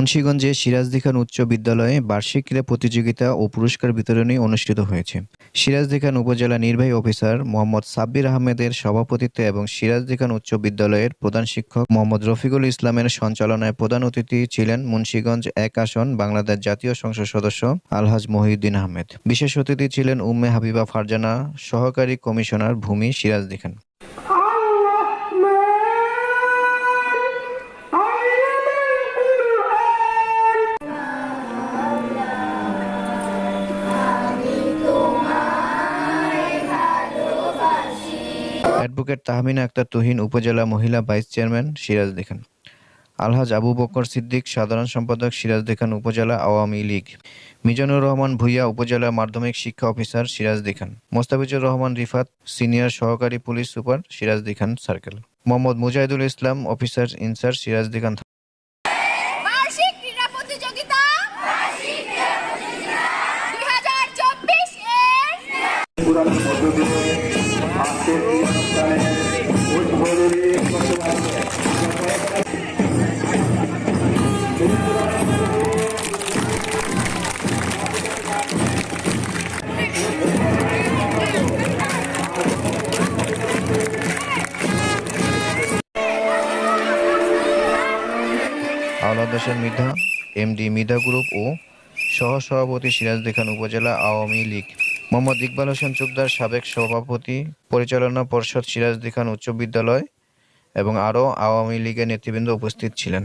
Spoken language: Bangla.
মুন্সিগঞ্জে সিরাজদি খান উচ্চ বিদ্যালয়ে বার্ষিক ক্রীড়া প্রতিযোগিতা ও পুরস্কার বিতরণী অনুষ্ঠিত হয়েছে। সিরাজদি খান উপজেলা নির্বাহী অফিসার মোহাম্মদ সাব্বির আহমেদের সভাপতিত্বে এবং সিরাজদি খান উচ্চ বিদ্যালয়ের প্রধান শিক্ষক মোহাম্মদ রফিকুল ইসলামের সঞ্চালনায় প্রধান অতিথি ছিলেন মুন্সিগঞ্জ এক আসন বাংলাদেশ জাতীয় সংসদ সদস্য আলহাজ মহিউদ্দিন আহমেদ। বিশেষ অতিথি ছিলেন উম্মে হাবিবা ফারজানা সহকারী কমিশনার ভূমি সিরাজদি খান অ্যাডভোকেট তাহমিনা আক্তার তুহিন উপজেলা মহিলা ভাইস চেয়ারম্যান সিরাজ দেখান। আলহাজ আবু বকর সিদ্দিক, সাধারণ সম্পাদক সিরাজ দেখান উপজেলা আওয়ামী লীগ। মিজানুর রহমান ভুইয়া উপজেলা মাধ্যমিক শিক্ষা officer Sirajdikhan. Mostafizur Rahman Rifat, senior সহকারী police super Sirajdikhan circle. Mohammad Mujahidul Islam, officer in charge Sirajdikhan পুরানো আওলাদ মৃধা এমডি মৃধা গ্রুপ ও সহসভাপতি সিরাজ দেখান উপজেলা আওয়ামী লীগ। মোহাম্মদ ইকবাল হোসেন চুকদার সাবেক সভাপতি, পরিচালনা পর্ষদ সিরাজদি খান উচ্চ বিদ্যালয় এবং আরও আওয়ামী লীগের নেতৃবৃন্দ উপস্থিত ছিলেন।